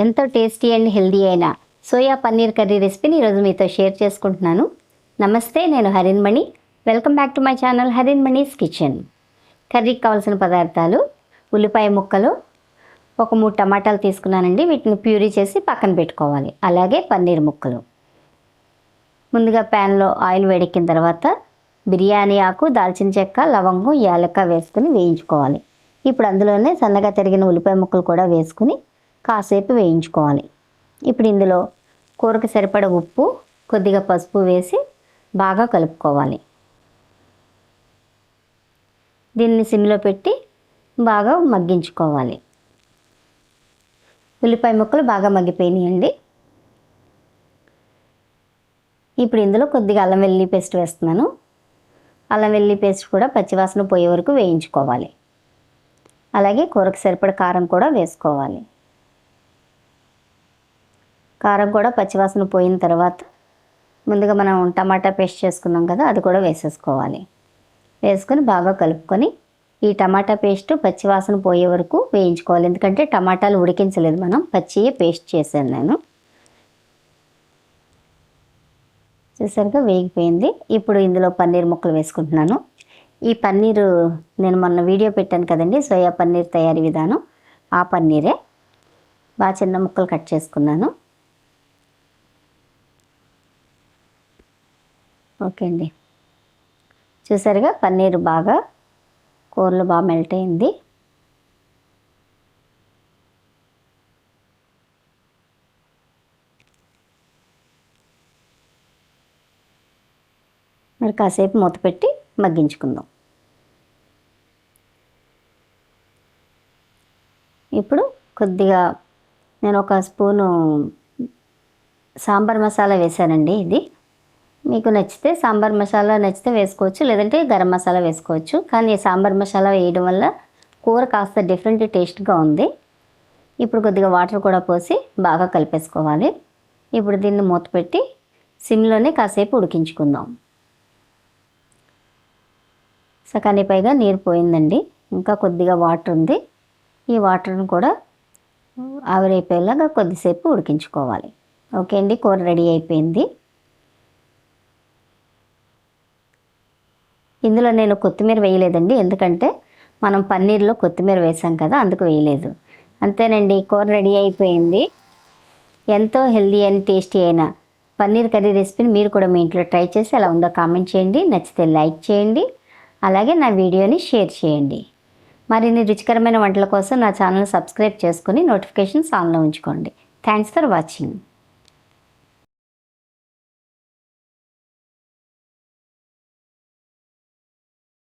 ఎంతో tasty and healthy అయిన soya paneer curry రెసిపీని ఈరోజు మీతో షేర్ చేసుకుంటున్నాను. నమస్తే నేను Harinmani welcome back to my channel Harinmani's kitchen. కర్రీకి కావాల్సిన పదార్థాలు ఉల్లిపాయ ముక్కలు ఒక మూడు టమాటాలు తీసుకున్నానండి. వీటిని ప్యూరీ చేసి పక్కన పెట్టుకోవాలి. అలాగే పన్నీర్ ముక్కలు. ముందుగా ప్యాన్లో ఆయిల్ వేడెక్కిన తర్వాత బిర్యానీ ఆకు దాల్చిన చెక్క లవంగం యాలక్క వేసుకుని వేయించుకోవాలి. ఇప్పుడు అందులోనే సన్నగా తరిగిన ఉల్లిపాయ ముక్కలు కూడా వేసుకుని కాసేపు వేయించుకోవాలి. ఇప్పుడు ఇందులో కూరకు సరిపడ ఉప్పు కొద్దిగా పసుపు వేసి బాగా కలుపుకోవాలి. దీన్ని సిమ్లో పెట్టి బాగా మగ్గించుకోవాలి. ఉల్లిపాయ ముక్కలు బాగా మగ్గిపోయినాయండి. ఇప్పుడు ఇందులో కొద్దిగా అల్లం వెల్లుల్లి పేస్ట్ వేస్తున్నాను. అల్లం వెల్లుల్లి పేస్ట్ కూడా పచ్చివాసన పోయే వరకు వేయించుకోవాలి. అలాగే కూరకు సరిపడ కారం కూడా వేసుకోవాలి. కారం కూడా పచ్చివాసన పోయిన తర్వాత ముందుగా మనం టమాటా పేస్ట్ చేసుకున్నాం కదా అది కూడా వేసేసుకోవాలి. వేసుకొని బాగా కలుపుకొని ఈ టమాటా పేస్ట్ పచ్చివాసన పోయే వరకు వేయించుకోవాలి. ఎందుకంటే టమాటాలు ఉడికించలేదు మనం పచ్చియే పేస్ట్ చేశాను నేను. చూసారుగా వేగిపోయింది. ఇప్పుడు ఇందులో పన్నీర్ ముక్కలు వేసుకుంటున్నాను. ఈ పన్నీరు నేను మొన్న వీడియో పెట్టాను కదండి సోయా పన్నీర్ తయారీ విధానం. ఆ పన్నీరే. బాగా చిన్న ముక్కలు కట్ చేసుకున్నాను. ఓకే అండి. చూసారుగా పన్నీర్ బాగా కూరలు బాగా మెల్ట్ అయింది. మరి కాసేపు మూత పెట్టి మగ్గించుకుందాం. ఇప్పుడు కొద్దిగా నేను ఒక స్పూను సాంబార్ మసాలా వేసానండి ఇది. మీకు నచ్చితే సాంబార్ మసాలా నచ్చితే వేసుకోవచ్చు లేదంటే గరం మసాలా వేసుకోవచ్చు. కానీ సాంబార్ మసాలా వేయడం వల్ల కూర కాస్త డిఫరెంట్ టేస్ట్గా ఉంది. ఇప్పుడు కొద్దిగా వాటర్ కూడా పోసి బాగా కలిపేసుకోవాలి. ఇప్పుడు దీన్ని మూత పెట్టి సిమ్లోనే కాసేపు ఉడికించుకుందాం. సకాని పైగా నీరు పోయిందండి. ఇంకా కొద్దిగా వాటర్ ఉంది. ఈ వాటర్ని కూడా ఆవిరైపోయేలాగా కొద్దిసేపు ఉడికించుకోవాలి. ఓకే అండి కూర రెడీ అయిపోయింది. ఇందులో నేను కొత్తిమీర వేయలేదండి. ఎందుకంటే మనం పన్నీర్లో కొత్తిమీర వేసాం కదా అందుకు వేయలేదు. అంతేనండి కూర రెడీ అయిపోయింది. ఎంతో హెల్దీ అండ్ టేస్టీ అయిన పన్నీర్ కర్రీ రెసిపీని మీరు కూడా మీ ఇంట్లో ట్రై చేసి ఎలా ఉందో కామెంట్ చేయండి. నచ్చితే లైక్ చేయండి. అలాగే నా వీడియోని షేర్ చేయండి. మరిన్ని రుచికరమైన వంటల కోసం నా ఛానల్ సబ్స్క్రైబ్ చేసుకుని నోటిఫికేషన్స్ ఆన్లో ఉంచుకోండి. Thanks for watching.